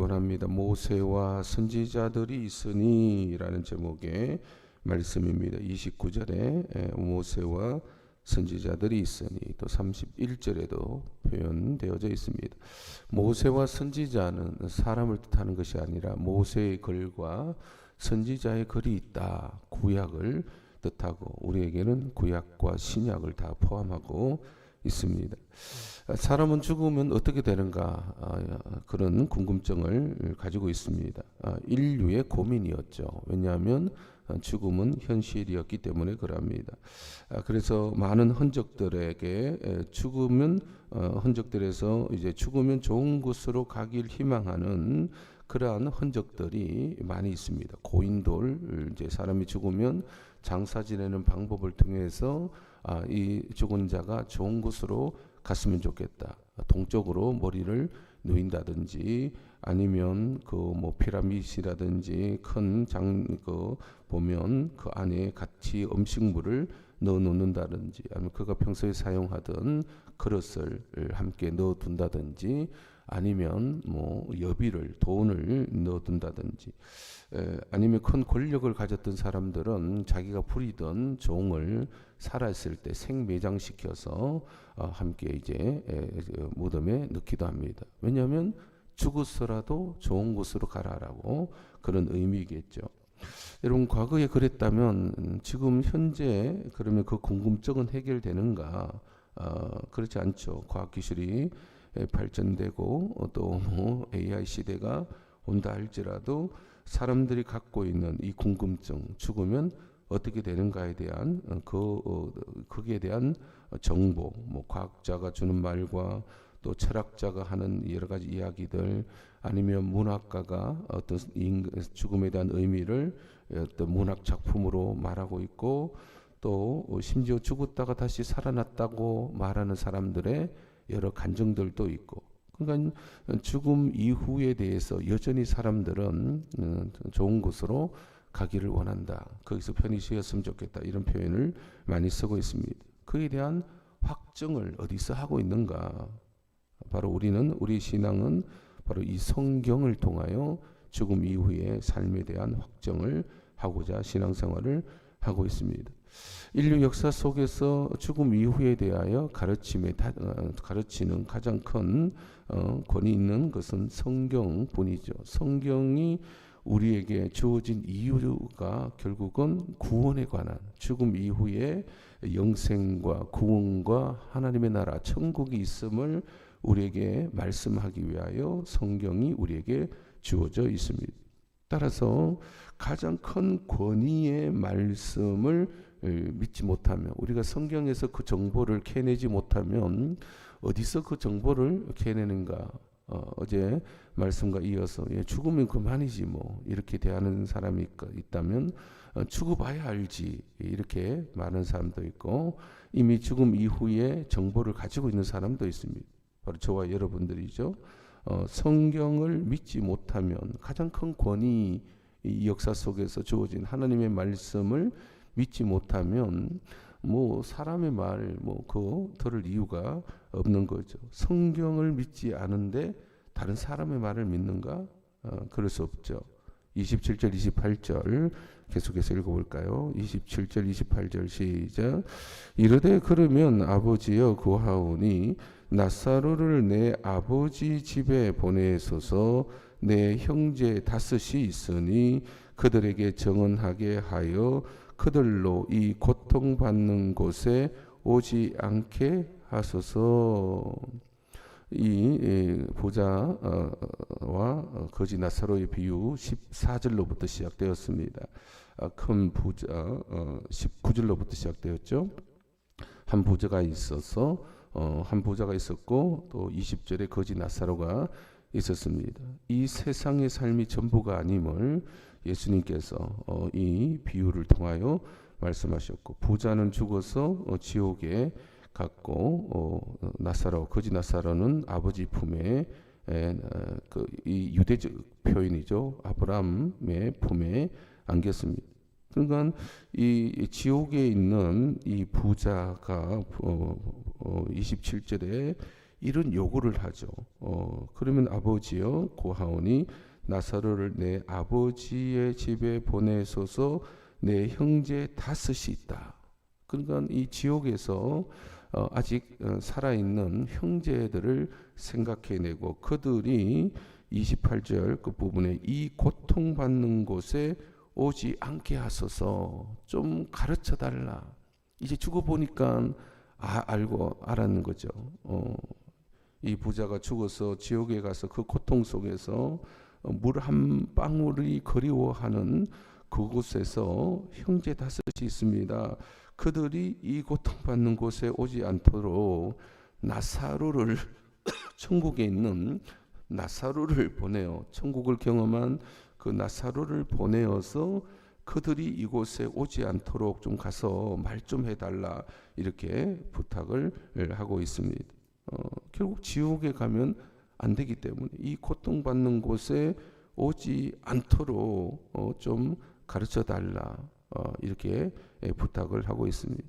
원합니다. 모세와 선지자들이 있으니라는 제목의 말씀입니다. 29절에 모세와 선지자들이 있으니 또 31절에도 표현되어져 있습니다. 모세와 선지자는 사람을 뜻하는 것이 아니라 모세의 글과 선지자의 글이 있다. 구약을 뜻하고 우리에게는 구약과 신약을 다 포함하고 있습니다. 사람은 죽으면 어떻게 되는가 아, 그런 궁금증을 가지고 있습니다. 아, 인류의 고민이었죠. 왜냐하면 죽음은 현실이었기 때문에 그럽니다. 아, 그래서 많은 흔적들에게 죽으면 어, 흔적들에서 이제 죽으면 좋은 곳으로 가길 희망하는 그러한 흔적들이 많이 있습니다. 고인돌 이제 사람이 죽으면 장사 지내는 방법을 통해서 아, 이 죽은 자가 좋은 곳으로 갔으면 좋겠다. 동쪽으로 머리를 누인다든지 아니면 그 뭐 피라미드라든지 큰 장 그 보면 그 안에 같이 음식물을 넣어 놓는다든지 아니면 그가 평소에 사용하던 그릇을 함께 넣어 둔다든지 아니면 뭐 여비를 돈을 넣어둔다든지 에, 아니면 큰 권력을 가졌던 사람들은 자기가 부리던 종을 살아있을 때 생매장시켜서 어, 함께 이제 에, 무덤에 넣기도 합니다. 왜냐하면 죽었어라도 좋은 곳으로 가라라고 그런 의미겠죠. 여러분 과거에 그랬다면 지금 현재 그러면 그 궁금증은 해결되는가? 어, 그렇지 않죠. 과학 기술이 발전되고 또 뭐 AI 시대가 온다 할지라도 사람들이 갖고 있는 이 궁금증 죽으면 어떻게 되는가에 대한 그 어, 거기에 대한 정보 뭐 과학자가 주는 말과 또 철학자가 하는 여러 가지 이야기들 아니면 문학가가 어떤 죽음에 대한 의미를 어떤 문학 작품으로 말하고 있고 또 심지어 죽었다가 다시 살아났다고 말하는 사람들의 여러 간증들도 있고 그러니까 죽음 이후에 대해서 여전히 사람들은 어, 좋은 곳으로 가기를 원한다. 거기서 편히 쉬었으면 좋겠다. 이런 표현을 많이 쓰고 있습니다. 그에 대한 확증을 어디서 하고 있는가? 바로 우리는 우리 신앙은 바로 이 성경을 통하여 죽음 이후의 삶에 대한 확정을 하고자 신앙생활을 하고 있습니다. 인류 역사 속에서 죽음 이후에 대하여 가르침에 어, 가르치는 가장 큰 어, 권위 있는 것은 성경뿐이죠. 성경이 우리에게 주어진 이유가 결국은 구원에 관한 죽음 이후에 영생과 구원과 하나님의 나라 천국이 있음을 우리에게 말씀하기 위하여 성경이 우리에게 주어져 있습니다. 따라서 가장 큰 권위의 말씀을 믿지 못하면 우리가 성경에서 그 정보를 캐내지 못하면 어디서 그 정보를 캐내는가? 어, 제 말씀과 이어서 예, 죽으면 그만이지 뭐 이렇게 대하는 사람이 있다면 어, 죽어봐야 알지 이렇게 말하는 사람도 있고 이미 죽음 이후에 정보를 가지고 있는 사람도 있습니다. 바로 저와 여러분들이죠. 어, 성경을 믿지 못하면 가장 큰 권위 이 역사 속에서 주어진 하나님의 말씀을 믿지 못하면 뭐 사람의 말 뭐 그 들을 이유가 없는 거죠. 성경을 믿지 않은데 다른 사람의 말을 믿는가? 어, 그럴 수 없죠. 27절 28절 계속해서 읽어볼까요? 27절 28절 시작 이르되 그러면 아버지여 구하오니 나사로를 내 아버지 집에 보내소서 내 형제 다섯이 있으니 그들에게 정언하게 하여 그들로 이 고통받는 곳에 오지 않게 하소서. 이 부자와 거지 나사로의 비유 14절로부터 시작되었습니다. 아, 큰 부자 19절로부터 어, 시작되었죠. 한 부자가 있어서 어, 한 부자가 있었고 또 20절에 거지 나사로가 있었습니다. 이 세상의 삶이 전부가 아님을 예수님께서 어, 이 비유를 통하여 말씀하셨고 부자는 죽어서 어, 지옥에 갔고 어, 나사로 거지 나사로는 아버지 품에 그이 유대적 표현이죠 아브라함의 품에 안겼습니다. 그러니까 이 지옥에 있는 이 부자가 어, 어, 27절에 이런 요구를 하죠. 어, 그러면 아버지여 고하오니 나사로를 내 아버지의 집에 보내소서 내 형제 다섯이 있다. 그러니까 이 지옥에서 어, 아직 어, 살아있는 형제들을 생각해내고 그들이 28절 그 부분에 이 고통받는 곳에 오지 않게 하소서 좀 가르쳐 달라. 이제 죽어 보니까 아, 알고 알았는 거죠. 어, 이 부자가 죽어서 지옥에 가서 그 고통 속에서 어, 물 한 방울이 그리워하는 그곳에서 형제 다섯이 있습니다. 그들이 이 고통받는 곳에 오지 않도록 나사로를 천국에 있는 나사로를 보내어 천국을 경험한 그 나사로를 보내어서 그들이 이곳에 오지 않도록 좀 가서 말 좀 해달라 이렇게 부탁을 하고 있습니다. 어, 결국 지옥에 가면 안 되기 때문에 이 고통받는 곳에 오지 않도록 어, 좀 가르쳐 달라 어, 이렇게 예, 부탁을 하고 있습니다.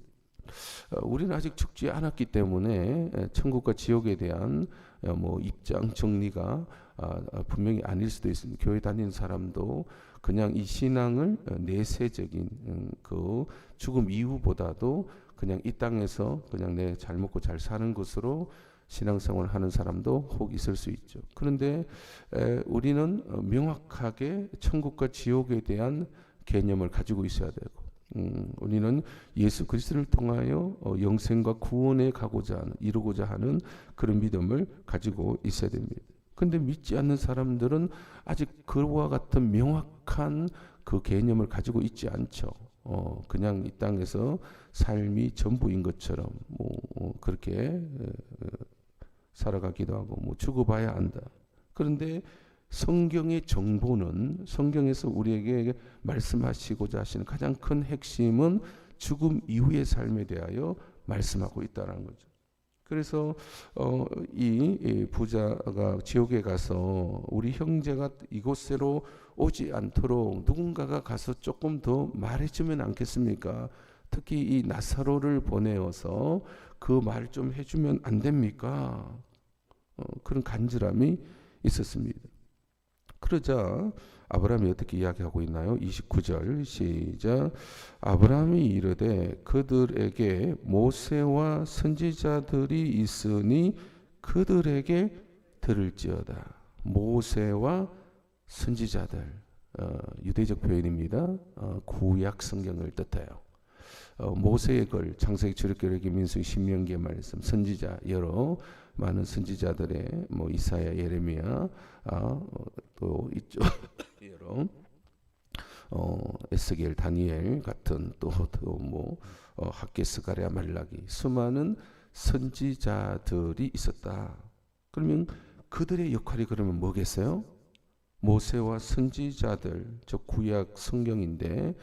어, 우리는 아직 죽지 않았기 때문에 예, 천국과 지옥에 대한 어, 뭐 입장 정리가 아, 아, 분명히 아닐 수도 있습니다. 교회 다니는 사람도 그냥 이 신앙을 어, 내세적인 음, 그 죽음 이후보다도 그냥 이 땅에서 그냥 내 잘 먹고 잘 사는 것으로 신앙생활 하는 사람도 혹 있을 수 있죠. 그런데 에, 우리는 어, 명확하게 천국과 지옥에 대한 개념을 가지고 있어야 되고 음, 우리는 예수 그리스도를 통하여 어, 영생과 구원에 가고자 하는, 이루고자 하는 그런 믿음을 가지고 있어야 됩니다. 근데 믿지 않는 사람들은 아직 그와 같은 명확한 그 개념을 가지고 있지 않죠. 어, 그냥 이 땅에서 삶이 전부인 것처럼 뭐 어, 그렇게 살아가기도 하고 뭐 죽어봐야 한다. 그런데 성경의 정보는 성경에서 우리에게 말씀하시고자 하시는 가장 큰 핵심은 죽음 이후의 삶에 대하여 말씀하고 있다는 거죠. 그래서 어, 이, 이 부자가 지옥에 가서 우리 형제가 이곳으로 오지 않도록 누군가가 가서 조금 더 말해주면 않겠습니까? 특히 이 나사로를 보내어서 그 말 좀 해주면 안 됩니까? 어, 그런 간절함이 있었습니다. 그러자 아브라함이 어떻게 이야기하고 있나요? 29절 시작 아브라함이 이르되 그들에게 모세와 선지자들이 있으니 그들에게 들을지어다 모세와 선지자들 어, 유대적 표현입니다. 어, 구약 성경을 뜻해요. 어, 모세의 글 창세기 출애굽기 민수기 신명기의 말씀 선지자 여러 많은 선지자들의 뭐 이사야 예레미야 아, 어, 또 이쪽 여러 어, 에스겔 다니엘 같은 또뭐 어, 학계스 가랴 말라기 수많은 선지자들이 있었다. 그러면 그들의 역할이 그러면 뭐겠어요? 모세와 선지자들 저 구약 성경인데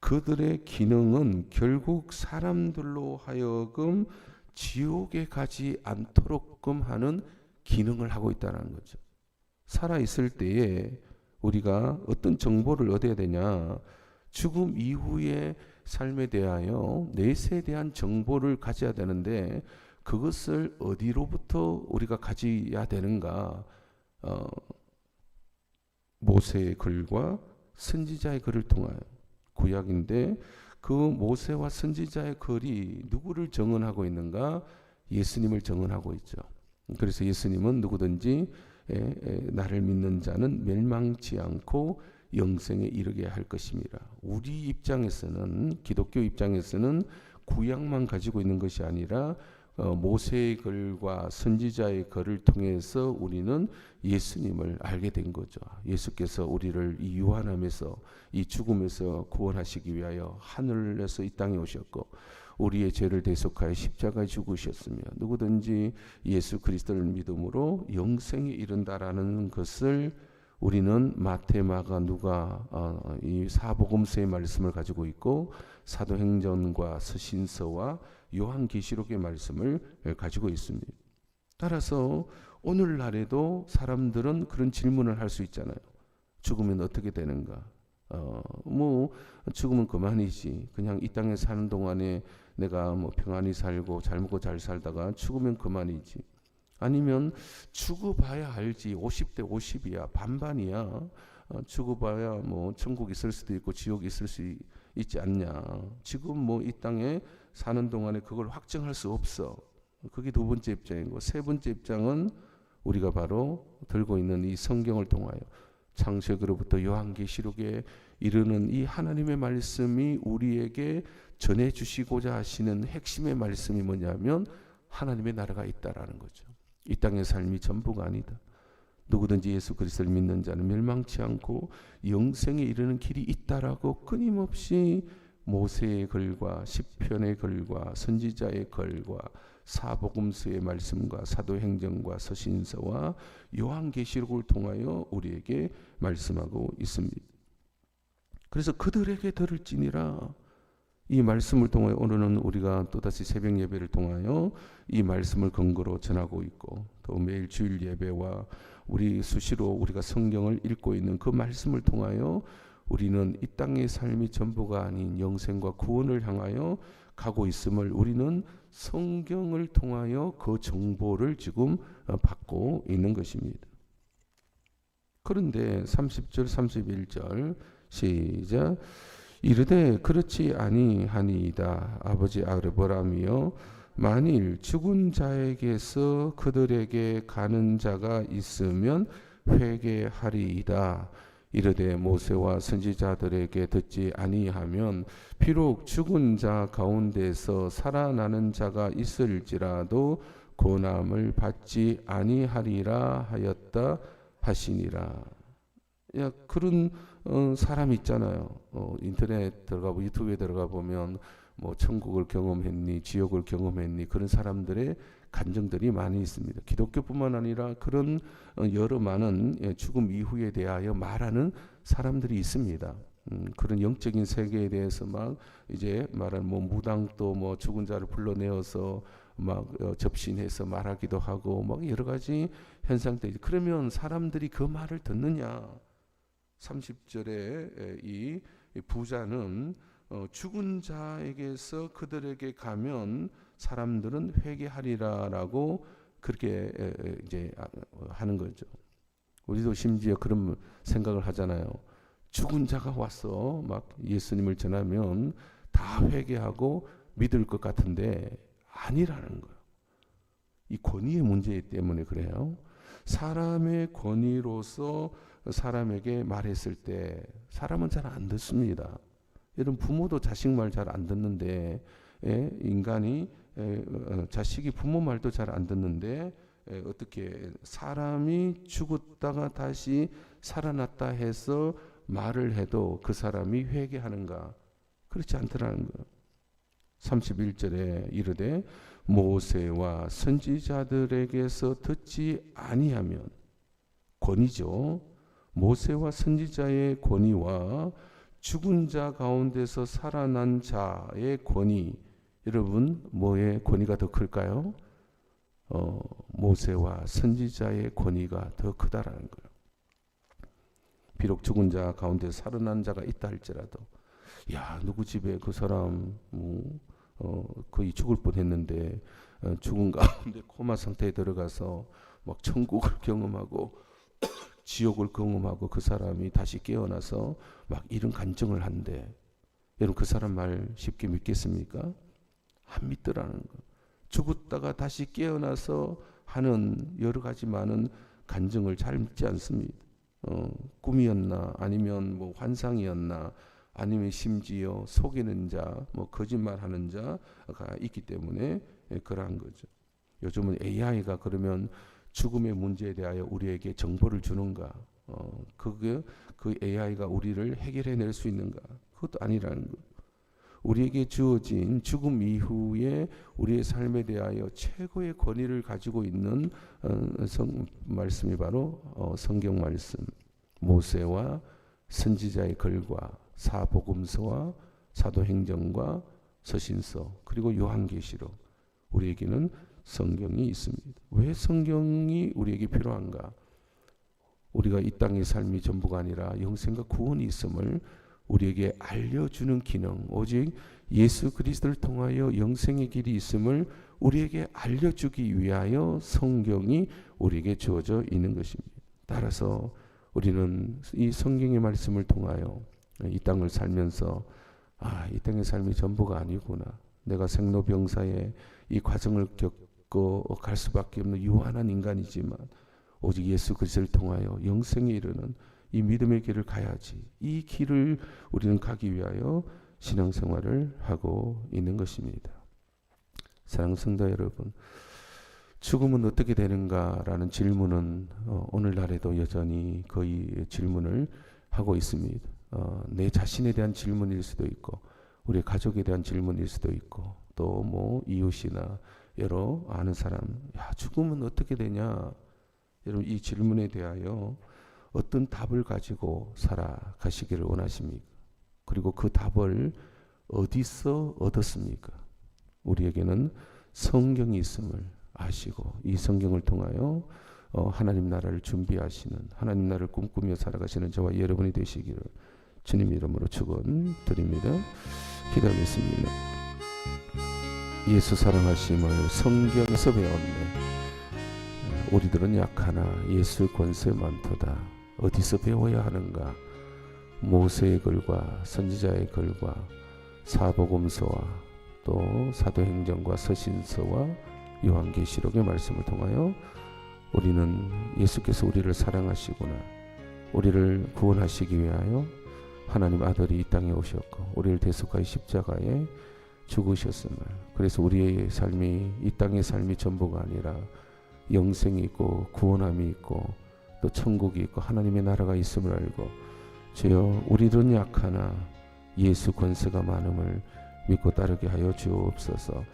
그들의 기능은 결국 사람들로 하여금 지옥에 가지 않도록끔 하는 기능을 하고 있다는 거죠. 살아 있을 때에 우리가 어떤 정보를 얻어야 되냐? 죽음 이후의 삶에 대하여 내세에 대한 정보를 가져야 되는데 그것을 어디로부터 우리가 가져야 되는가? 어, 모세의 글과 선지자의 글을 통하여 구약인데 그 모세와 선지자의 글이 누구를 정언하고 있는가? 예수님을 정언하고 있죠. 그래서 예수님은 누구든지 나를 믿는 자는 멸망치 않고 영생에 이르게 할 것입니다. 우리 입장에서는 기독교 입장에서는 구약만 가지고 있는 것이 아니라 어, 모세의 글과 선지자의 글을 통해서 우리는 예수님을 알게 된 거죠. 예수께서 우리를 이 유한함에서 이 죽음에서 구원하시기 위하여 하늘에서 이 땅에 오셨고 우리의 죄를 대속하여 십자가에 죽으셨으며 누구든지 예수 그리스도를 믿음으로 영생에 이른다라는 것을 우리는 마태, 마가, 누가 어, 이 사복음서의 말씀을 가지고 있고 사도행전과 서신서와 요한계시록의 말씀을 가지고 있습니다. 따라서 오늘날에도 사람들은 그런 질문을 할 수 있잖아요. 죽으면 어떻게 되는가? 어, 뭐 죽으면 그만이지. 그냥 이 땅에 사는 동안에 내가 뭐 평안히 살고 잘 먹고 잘 살다가 죽으면 그만이지. 아니면 죽어봐야 알지. 50대 50이야. 반반이야. 어, 죽어봐야 뭐 천국 있을 수도 있고 지옥 있을 수 있- 있지 않냐. 지금 뭐 이 땅에 사는 동안에 그걸 확정할 수 없어. 그게 두 번째 입장이고 세 번째 입장은 우리가 바로 들고 있는 이 성경을 통하여 창세기로부터 요한계시록에 이르는 이 하나님의 말씀이 우리에게 전해 주시고자 하시는 핵심의 말씀이 뭐냐면 하나님의 나라가 있다라는 거죠. 이 땅의 삶이 전부가 아니다. 누구든지 예수 그리스도를 믿는 자는 멸망치 않고 영생에 이르는 길이 있다라고 끊임없이 모세의 글과 시편의 글과 선지자의 글과 사복음서의 말씀과 사도행전과 서신서와 요한계시록을 통하여 우리에게 말씀하고 있습니다. 그래서 그들에게 들을지니라 이 말씀을 통하여 오늘은 우리가 또다시 새벽 예배를 통하여 이 말씀을 근거로 전하고 있고 또 매일 주일 예배와 우리 수시로 우리가 성경을 읽고 있는 그 말씀을 통하여 우리는 이 땅의 삶이 전부가 아닌 영생과 구원을 향하여 가고 있음을 우리는 성경을 통하여 그 정보를 지금 어, 받고 있는 것입니다. 그런데 30절 31절 시작. 이르되 그렇지 아니하니이다 아버지 아르보람이여. 만일 죽은 자에게서 그들에게 가는 자가 있으면 회개하리이다 이르되 모세와 선지자들에게 듣지 아니하면 비록 죽은 자 가운데서 살아나는 자가 있을지라도 고난을 받지 아니하리라 하였다 하시니라. 야 그런 어, 사람 있잖아요. 어, 인터넷 들어가 보 유튜브에 들어가 보면 뭐 천국을 경험했니, 지옥을 경험했니 그런 사람들의 간증들이 많이 있습니다. 기독교뿐만 아니라 그런 어, 여러 많은 예, 죽음 이후에 대하여 말하는 사람들이 있습니다. 음, 그런 영적인 세계에 대해서 막 이제 말하는 뭐 무당도 뭐 죽은 자를 불러내어서 막 어, 접신해서 말하기도 하고 막 여러 가지 현상들이 그러면 사람들이 그 말을 듣느냐? 30절에 이 부자는 어, 죽은 자에게서 그들에게 가면 사람들은 회개하리라라고 그렇게 이제 아, 어, 하는 거죠. 우리도 심지어 그런 생각을 하잖아요. 죽은 자가 와서 막 예수님을 전하면 다 회개하고 믿을 것 같은데 아니라는 거예요. 이 권위의 문제 때문에 그래요. 사람의 권위로서 사람에게 말했을 때 사람은 잘 안 듣습니다. 여러분 부모도 자식 말 잘 안 듣는데 예, 인간이 예, 어, 자식이 부모 말도 잘 안 듣는데 예, 어떻게 사람이 죽었다가 다시 살아났다 해서 말을 해도 그 사람이 회개하는가? 그렇지 않더라는 거예요. 31절에 이르되 모세와 선지자들에게서 듣지 아니하면 권위죠. 모세와 선지자의 권위와 죽은 자 가운데서 살아난 자의 권위 여러분 뭐의 권위가 더 클까요? 어, 모세와 선지자의 권위가 더 크다라는 거예요. 비록 죽은 자 가운데 살아난 자가 있다 할지라도 야 누구 집에 그 사람 뭐, 어, 거의 죽을 뻔했는데 어, 죽은 가운데 코마 상태에 들어가서 막 천국을 경험하고 지옥을 경험하고 그 사람이 다시 깨어나서 막 이런 간증을 한대. 여러분 그 사람 말 쉽게 믿겠습니까? 안 믿더라는 거. 죽었다가 다시 깨어나서 하는 여러 가지 많은 간증을 잘 믿지 않습니다. 어, 꿈이었나 아니면 뭐 환상이었나 아니면 심지어 속이는 자, 뭐 거짓말하는 자가 있기 때문에 예, 그러한 거죠. 요즘은 AI가 그러면 죽음의 문제에 대하여 우리에게 정보를 주는가? 어, 그게 그 AI가 우리를 해결해낼 수 있는가? 그것도 아니라는 거. 우리에게 주어진 죽음 이후에 우리의 삶에 대하여 최고의 권위를 가지고 있는 어, 성, 말씀이 바로 어, 성경 말씀, 모세와 선지자의 글과 사복음서와 사도행전과 서신서 그리고 요한계시록 우리에게는 성경이 있습니다. 왜 성경이 우리에게 필요한가? 우리가 이 땅의 삶이 전부가 아니라 영생과 구원이 있음을 우리에게 알려주는 기능, 오직 예수 그리스도를 통하여 영생의 길이 있음을 우리에게 알려주기 위하여 성경이 우리에게 주어져 있는 것입니다. 따라서 우리는 이 성경의 말씀을 통하여 이 땅을 살면서 아, 이 땅의 삶이 전부가 아니구나. 내가 생로병사의 이 과정을 겪 고갈 수밖에 없는 유한한 인간이지만 오직 예수 그리스도를 통하여 영생에 이르는 이 믿음의 길을 가야지. 이 길을 우리는 가기 위하여 신앙생활을 하고 있는 것입니다. 사랑 성도 여러분, 죽음은 어떻게 되는가라는 질문은 어, 오늘날에도 여전히 거의 질문을 하고 있습니다. 어, 내 자신에 대한 질문일 수도 있고, 우리 가족에 대한 질문일 수도 있고, 또 뭐 이웃이나 여러 아는 사람, 야 죽음은 어떻게 되냐? 여러분 이 질문에 대하여 어떤 답을 가지고 살아가시기를 원하십니까? 그리고 그 답을 어디서 얻었습니까? 우리에게는 성경이 있음을 아시고 이 성경을 통하여 어, 하나님 나라를 준비하시는 하나님 나라를 꿈꾸며 살아가시는 저와 여러분이 되시기를 주님 이름으로 축원드립니다. 기도하겠습니다. 예수 사랑하심을 성경에서 배웠네. 우리들은 약하나 예수 권세 많도다. 어디서 배워야 하는가? 모세의 글과 선지자의 글과 사복음서와 또 사도행전과 서신서와 요한계시록의 말씀을 통하여 우리는 예수께서 우리를 사랑하시구나. 우리를 구원하시기 위하여 하나님 아들이 이 땅에 오셨고 우리를 대속하여 십자가에 죽으셨음을. 그래서 우리의 삶이 이 땅의 삶이 전부가 아니라 영생이 있고 구원함이 있고 또 천국이 있고 하나님의 나라가 있음을 알고 주여 우리들은 약하나 예수 권세가 많음을 믿고 따르게 하여 주옵소서.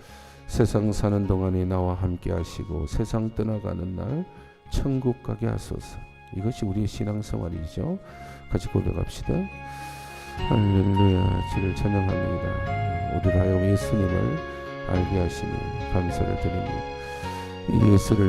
세상 사는 동안에 나와 함께 하시고 세상 떠나가는 날 천국 가게 하소서. 이것이 우리의 신앙생활이죠. 같이 고백합시다 할렐루야 주를 찬양합니다. 우리를 하여 예수님을 알게 하시니 감사를 드립니다 이 예수를